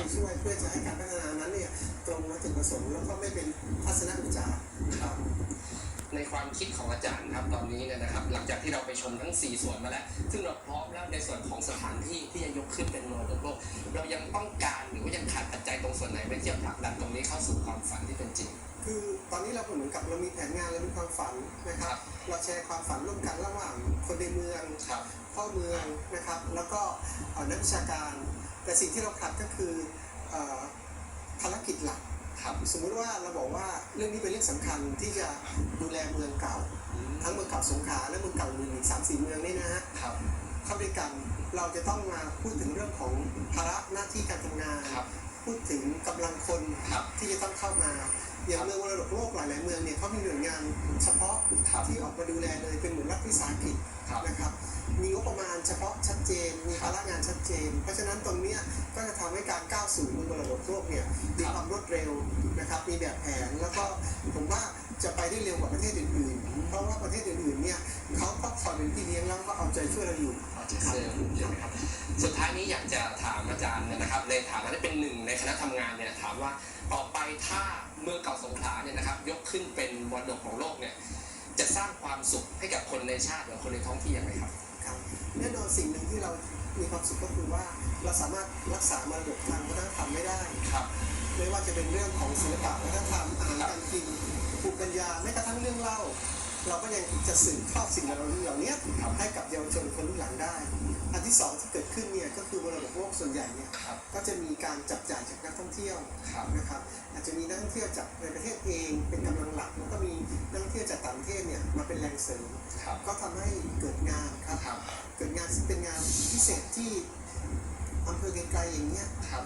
ไปช่วยเพื่อจะให้การพัฒนานั้นเนี่ยตรงวัตถุประสงค์แล้วก็ไม่เป็นทัศนวิจารณ์ครับในความคิดของอาจารย์ครับตอนนี้เนี่ยนะครับ หลังจากที่เราไปชมทั้ง 4 ส่วนมาแล้ว ซึ่งเราพร้อมแล้วในส่วนของสถานที่ที่จะยกขึ้นเป็นมรดกโลก เรายังต้องการหรือว่ายังขาดปัจจัยตรงส่วนไหนไปเทียบผลักดันตรงนี้เข้าสู่ความฝันที่เป็นจริง คือตอนนี้เราเหมือนกับเรามีแผนงานเรามีความฝันนะครับ เราแชร์ความฝันร่วมกันระหว่างคนในเมืองครับพ่อเมืองนะครับ แล้วก็เอ่อนักวิชาการ แต่สิ่งที่เราขาดก็คือเอ่อภารกิจหลักครับสมมุติว่าเราบอกว่าเรื่องนี้เป็นเรื่องสำคัญที่จะดูแลเมืองเก่า ทั้งเมืองเก่าสงขลาและเมืองเก่าอื่นอีกสามสี่เมืองนี่นะฮะครับเข้าด้วยกันเราจะต้องมาพูดถึงเรื่องของภาระหน้าที่การทำงานครับพูดถึงกำลังคนครับที่จะต้องเข้ามาอย่างเมืองมรดกโลกหลายๆเมืองเนี่ยเขามีหน่วยงานเฉพาะครับที่ออกมาดูแลเลยเป็นเหมือนรัฐวิสาหกิจ ครับนะครับมีงบประมาณเฉพาะชัดเจน มีภาระงานชัดเจน เพราะฉะนั้นตรงเนี้ยก็จะทำให้การก้าวสู่เมืองมรดกโลกเนี่ยมีความรวดเร็วนะครับมีแบบแผนแล้วก็ผมว่าจะไปได้เร็วกว่าประเทศอื่นๆ เพราะว่าประเทศอื่นๆเนี่ยเขาก็คอยเป็นพี่เลี้ยงแล้วก็เอาใจช่วยเราอยู่อาจจะเสริมใช่ไหมครับสุดท้ายนี้อยากจะถามอาจารย์เนี่ยนะครับในฐานะที่เป็นหนึ่งในคณะทำงานเนี่ยถามว่าต่อไปถ้าเมืองเก่าสงขลาเนี่ยนะครับยกขึ้นเป็นมรดกของโลกเนี่ย จะสร้างความสุขให้กับคนในชาติหรือคนในท้องที่ยังไงครับครับแน่นอนสิ่งหนึ่งที่เรามีความสุขก็คือว่าเราสามารถรักษามรดกทางวัฒนธรรมไม่ได้ครับไม่ว่าจะเป็นเรื่องของศิลปะวัฒนธรรมอาหารการกินภูมิปัญญาแม้กระทั่งเรื่องเล่า เราก็ยังจะสืบทอดสิ่งเหล่านี้ให้กับเยาวชนคนรุ่นหลังได้ อันที่สองที่เกิดขึ้นเนี่ยก็คือมรดกโลกส่วนใหญ่เนี่ยครับก็จะมีการจับจ่ายจากนักท่องเที่ยวครับนะครับอาจจะมีนักท่องเที่ยวจากในประเทศเองเป็นกำลังหลักแล้วก็มีนักท่องเที่ยวจากต่างประเทศเนี่ยมาเป็นแรงเสริมครับก็ทำให้เกิดงานครับครับเกิดงานซึ่งเป็นงานพิเศษที่อำเภอไกลๆอย่างเงี้ยครับ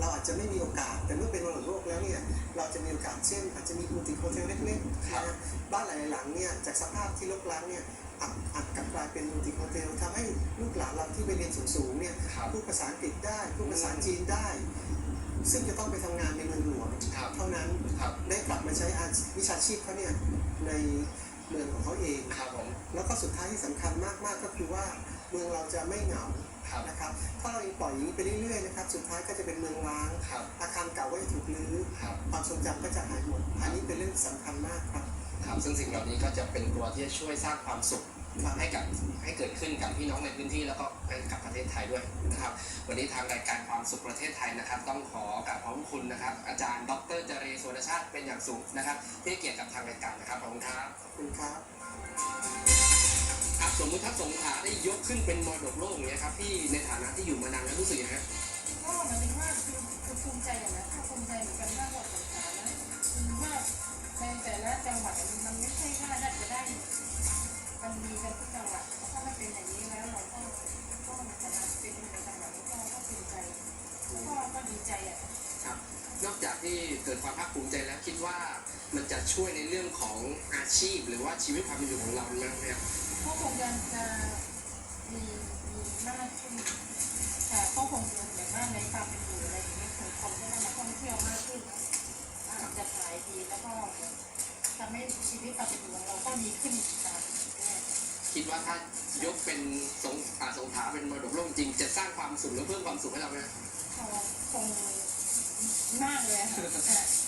เราอาจจะไม่มีโอกาส แต่เมื่อเป็นมรดกโลกแล้วเนี่ยเราจะมีโอกาสเช่น อาจจะมีบูติกโฮเทลเล็กๆครับนะฮะบ้านหลายๆหลังเนี่ยจากสภาพที่รกร้างเนี่ยอัดอัดกลับกลายเป็นบูติกโฮเทลทำให้ลูกหลานเราที่ไปเรียนสูงๆเนี่ยครับพูดภาษาอังกฤษได้พูดภาษาจีนได้ ซึ่งจะต้องไปทำงานในเมืองหลวงครับเท่านั้นครับได้กลับมาใช้อาชีพวิชาชีพเขาเนี่ยในเมืองของเขาเองครับผมแล้วก็สุดท้ายที่สำคัญมากๆก็คือว่าเมืองเราจะไม่เหงา ครับนะครับถ้าเรายังปล่อยอย่างนี้ไปเรื่อยๆนะครับสุดท้ายก็จะเป็นเมืองร้างครับอาคารเก่าก็จะถูกรื้อครับ ความทรงจำก็จะหายหมดอันนี้เป็นเรื่องสำคัญมากครับ ครับซึ่งสิ่งเหล่านี้ก็จะเป็นตัวที่จะช่วยสร้างความสุขครับ ให้กับให้เกิดขึ้นกับพี่น้องในพื้นที่แล้วก็ให้กับประเทศไทยด้วยนะครับ วันนี้ทางรายการความสุขประเทศไทยนะครับ ต้องขอกราบขอบพระคุณนะครับ อาจารย์ดรเจเรสวนชาติเป็นอย่างสูงนะครับที่ให้เกียรติกับทางรายการนะครับขอบคุณครับ ขอบคุณครับครับ สมมติถ้าสงขลาได้ยกขึ้นเป็นมรดกโลกอย่างเงี้ยครับพี่ในฐานะที่อยู่มานานแล้วรู้สึกยังไงฮะก็หมายถึงว่าคือคือภูมิใจอะนะก็ภูมิใจเหมือนกันมากกว่าสงขลานะคือว่าในแต่ละจังหวัดมันไม่ใช่ว่าน่าจะได้มันมีกันทุกจังหวัดถ้ามันเป็นอย่างนี้แล้วเราก็ก็จะเป็นในจังหวัดนี้ก็ก็ภูมิใจก็ก็ดีใจอะครับนอกจากที่เกิดความภาคภูมิใจแล้วคิดว่ามันจะช่วยในเรื่องของอาชีพ หรือว่าชีวิตความเป็นอยู่ของเราไหมครับ ก็คงจะจะมีมีมากขึ้นแต่ก็คงจะแบบว่าในความเป็นอยู่อะไรอย่างเงี้ยคือคนก็มาท่องเที่ยวมากขึ้นอาจจะขายดีแล้วก็ทำให้ชีวิตความเป็นอยู่ของเราก็ดีขึ้นตามเนี่ยคิดว่าถ้ายกเป็นสงอ่าสงขลาเป็นมรดกโลกจริง จะสร้างความสุขหรือเพิ่มความสุขให้เราไหมคงมากเลยค่ะ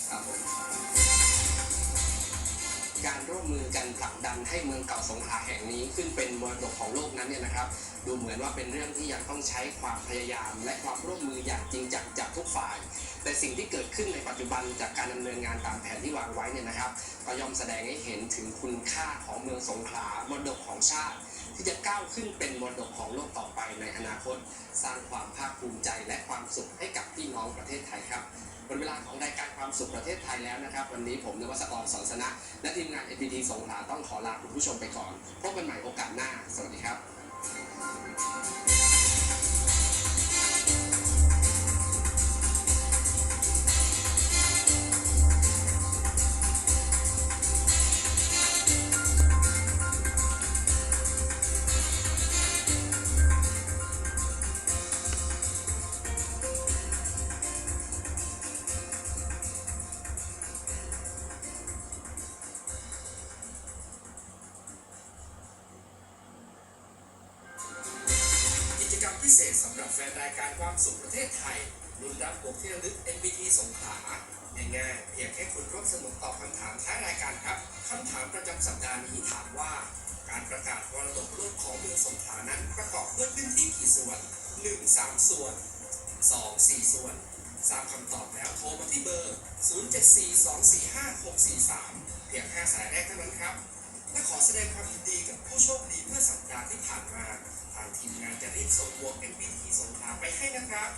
มือกันผลักดันให้เมืองเก่าสงขลาแห่งนี้ขึ้นเป็นมรดกของโลกนั้นเนี่ยนะครับ ดูเหมือนว่าเป็นเรื่องที่ยังต้องใช้ความพยายาม และความร่วมมืออย่างจริงจังจากทุกฝ่าย แต่สิ่งที่เกิดขึ้นในปัจจุบันจากการดำเนินงานตามแผนที่วางไว้เนี่ยนะครับ ก็ย่อมแสดงให้เห็นถึงคุณค่าของเมืองสงขลามรดกของชาติ ที่จะก้าวขึ้นเป็นมรดกของโลกต่อไปในอนาคต สร้างความภาคภูมิใจและความสุขให้กับพี่น้องประเทศไทยครับเป็นเวลาของรายการความสุขประเทศไทยแล้วนะครับ วันนี้ผมนวัสกรสอนสนะ และทีมงาน NPT สงขลาต้องขอลาคุณผู้ชมไปก่อนพบกันใหม่โอกาสหน้า สวัสดีครับ พิเศษสำหรับแฟนรายการความสุขประเทศไทยรุ่นรับบวกที่ระลึก NBT สงขลาง่ายๆเพียงแค่คุณร่วมสนุกตอบคำถามท้ายรายการครับคำถามประจำสัปดาห์นี้ถามว่า การประกาศมรดกโลกของเมืองสงขลานั้นประกอบด้วยพื้นที่กี่ส่วน 1. 3 ส่วน 2. 4 ส่วนทราบคำตอบแล้วโทรมาที่เบอร์ 074245643 เพียง5สายแรกเท่านั้นครับ และขอแสดงความยินดีกับผู้โชคดีเมื่อสัปดาห์ที่ผ่านมา ทางทีมงานจะรีบส่งบวก MBT สงขลาไปให้นะครับ